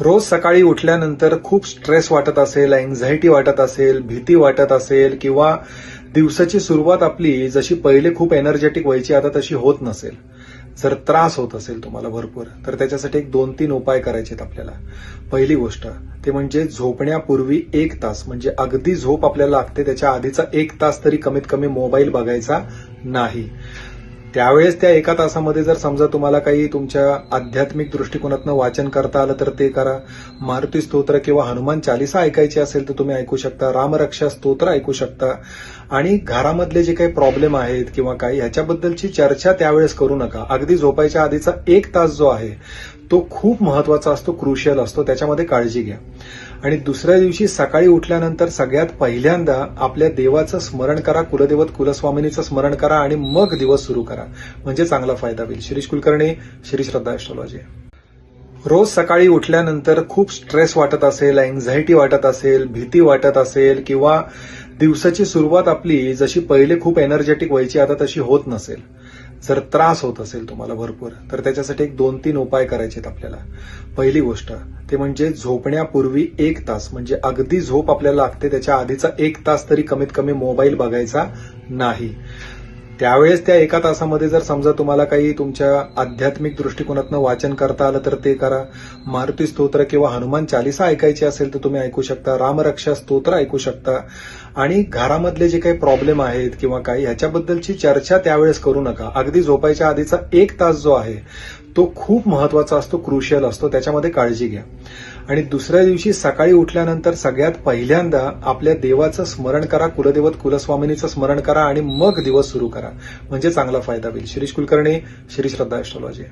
रोज सकाळी उठल्यानंतर खूप स्ट्रेस वाटत असेल अँझायटी वाटत असेल भीती वाटत असेल किंवा दिवसाची सुरुवात आपली जशी पहिले खूप एनर्जेटिक व्हायची आता तशी होत नसेल. जर त्रास होत असेल तुम्हाला भरपूर तर त्याच्यासाठी एक दोन तीन उपाय करायचे आहेत आपल्याला. पहिली गोष्ट ते म्हणजे झोपण्यापूर्वी एक तास म्हणजे अगदी झोप आपल्याला लागते त्याच्या आधीचा एक तास तरी कमीत कमी मोबाईल बघायचा नाही. त्यावेळेस त्या एका तासामध्ये जर समजा तुम्हाला काही तुमच्या आध्यात्मिक दृष्टिकोनातनं वाचन करता आलं तर ते करा. मारुती स्तोत्र किंवा हनुमान चालिसा ऐकायची असेल तर तुम्ही ऐकू शकता. रामरक्षा स्तोत्र ऐकू शकता. आणि घरामधले जे काही प्रॉब्लेम आहेत किंवा काही ह्याच्याबद्दलची चर्चा त्यावेळेस करू नका. अगदी झोपायच्या आधीचा एक तास जो आहे तो खूप महत्त्वाचा असतो क्रुशियल असतो त्याच्यामध्ये काळजी घ्या. आणि दुसऱ्या दिवशी सकाळी उठल्यानंतर सगळ्यात पहिल्यांदा आपल्या देवाचं स्मरण करा कुलदेवत कुलस्वामिनीचं स्मरण करा आणि मग दिवस सुरू करा. म्हणजे चांगला फायदा होईल. शिरीष कुलकर्णी श्री श्रद्धा एस्ट्रॉलॉजी रोज सकाळी उठल्यानंतर खूप स्ट्रेस वाटत असेल अँझायटी वाटत असेल भीती वाटत असेल किंवा दिवसाची सुरुवात आपली जशी पहिले खूप एनर्जेटिक व्हायची आता तशी होत नसेल. जर त्रास होत असेल तुम्हाला भरपूर तर त्याच्यासाठी एक दोन तीन उपाय करायचे आहेत आपल्याला. पहिली गोष्ट ते म्हणजे झोपण्यापूर्वी एक तास म्हणजे अगदी झोप आपल्याला लागते त्याच्या आधीचा एक तास तरी कमीत कमी मोबाईल बघायचा नाही. त्यावेळेस त्या एका तासामध्ये जर समजा तुम्हाला काही तुमच्या आध्यात्मिक दृष्टिकोनातनं वाचन करता आलं तर ते करा. मारुती स्तोत्र किंवा हनुमान चालिसा ऐकायची असेल तर तुम्ही ऐकू शकता. रामरक्षा स्तोत्र ऐकू शकता. आणि घरामधले जे काही प्रॉब्लेम आहेत किंवा काही ह्याच्याबद्दलची चर्चा त्यावेळेस करू नका. अगदी झोपायच्या आधीचा एक तास जो आहे तो खूप महत्त्वाचा असतो क्रुशियल असतो त्याच्यामध्ये काळजी घ्या. आणि दुसऱ्या दिवशी सकाळी उठल्यानंतर सगळ्यात पहिल्यांदा आपल्या देवाचं स्मरण करा कुलदेवत कुलस्वामिनीचं स्मरण करा आणि मग दिवस सुरू करा. म्हणजे चांगला फायदा होईल. शिरीष कुलकर्णी श्री श्रद्धा एस्ट्रॉलॉजी